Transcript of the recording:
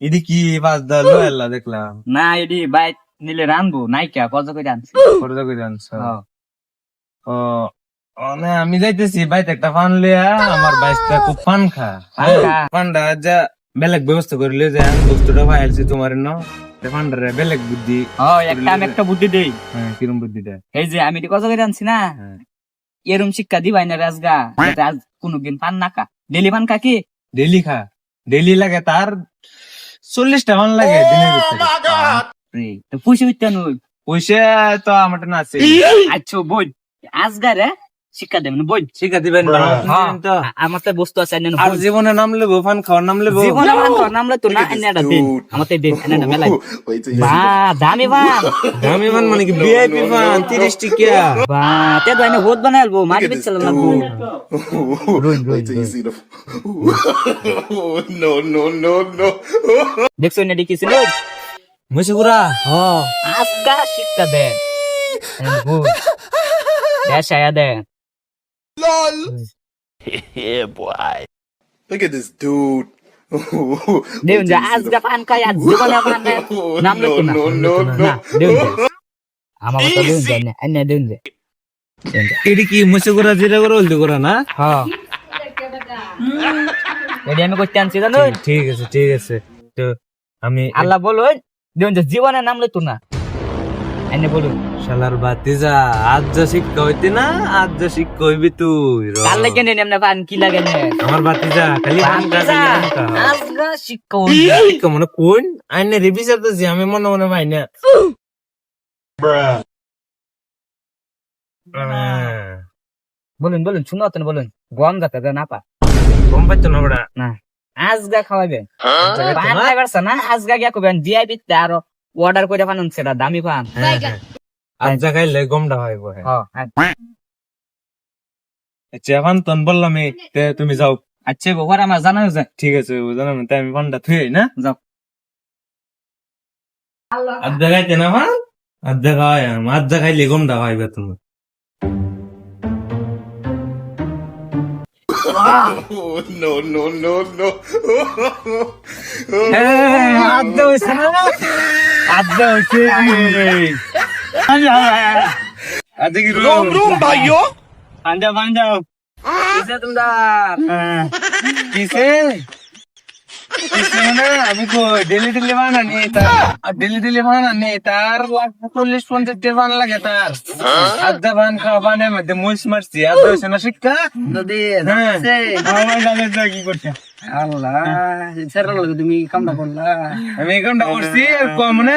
আমি কি দা না এদি নিলে আমি যাইতেছি বাইতে একটা ফান লিয়া আমার বাইশটা খুব ফান খা ফানটা যা বেলেগ ব্যবস্থা করে যে যায় আমি বস্তুটা পাইছি তোমার ন? ফান্ডারে বেলেগ বুদ্ধি ও একটা আমি একটা বুদ্ধি দেই। হ্যাঁ কিরম বুদ্ধিটা এই যে আমি আনছি না? হ্যাঁ। এরম শিক্ষা দিবাই না রাজগা। যাতে আজ কোনোদিন পান না খা। ডেলি পান খা কি? ডেলি খা। ডেলি লাগে তার চল্লিশটা ফান লাগে দিনের ভিতরে। রে, তো পুষে উঠতে নই পয়সা তো আমার না আছে আচ্ছা বই। আজগা রে শিক্ষা দেবেন বই। শিখা দিবেন হ্যাঁ, তো আ- আমার তো বস্তু আছে আর জীবনে নাম লেবো ফান খাওয়ার নাম লেবো। জীবনে পান খাওয়ার নাম না এনে দিন। আমার তো দিন এনে একটা মেলাই। বা দামি বা দামি ফান মানে কি ভিআইপি ফান তিরিশ টিকিয়া। বা তে তো এনে বানাই আলবো মাটি লাগবো। No, no, no, no. দেখছ এনে দেখিছিল মুসিগুরা হ আজকা শিক্ষা দে দেশ আয়া দে Look at this dude. দেউন যে পান খাই আর জীবনে পান নাম লইতো না No, no, না আমার কথা দেউন যে এনে দেউন যে। এটি কি মুসিগুরা জিরা করে হলদি করা না হ্যাঁ এডি আমি করতে আনছি জানো ঠিক আছে ঠিক আছে তো আমি আল্লাহ বলুন দেউন যে জীবনে নাম লইতো না এনে বলুন। শালার বাতিজা আজ যা শিক্ষা হইতে না আজ যা শিক্ষা হইবি তুই। কাল লাগে নেন এমনি পান কি লাগে আমার বাতিজা খালি পান ফান খা। শিক্ষা শিক্ষা মনে কোন? আইনে রিভিসার তো আমি মনে মনে না। বলুন বলুন শুনো তো বলুন। গম যাতে না পা গম পাইতো না বড়া। না। আজগা খাওয়াবে তো পান না? খাইবার না আজগা গিয়া কবেন ভিআইপি তে আরও অর্ডার করে পানুন সেটা দামি পান। হ্যাঁ, হ্যাঁ। আজ যা খাইলে গমটা হয় বহে। হ্যাঁ আচ্ছা এখন তন বললাম তুমি যাও। আচ্ছা গোবর আমার জানা হয়েছে ঠিক আছে ও জানাম তাই আমি ফোনটা থুই না। যাও। আর দেখাইতে না ভাই আর দেখাই আর দেখাইলে গমটা হয় তুমি Oh, no, no, no, no. আদ্দা আদ্দা কি রুম রুম ভাইও আন্দা বান্দাও কিসে তোমরা কিসে আমি তো ডেলি ডেলি বানানি তার ডেলি ডেলি বানানি তার চল্লিশ পঞ্চাশ টি বান লাগে তার। আধা বান খাওয়া বানের মধ্যে মুইস মারছি আর হয়েছে না শিক্ষা? হ্যাঁ কি করছে? আল্লাহ তুমি কামটা করলা। আমি কামটা করছি আর কম না।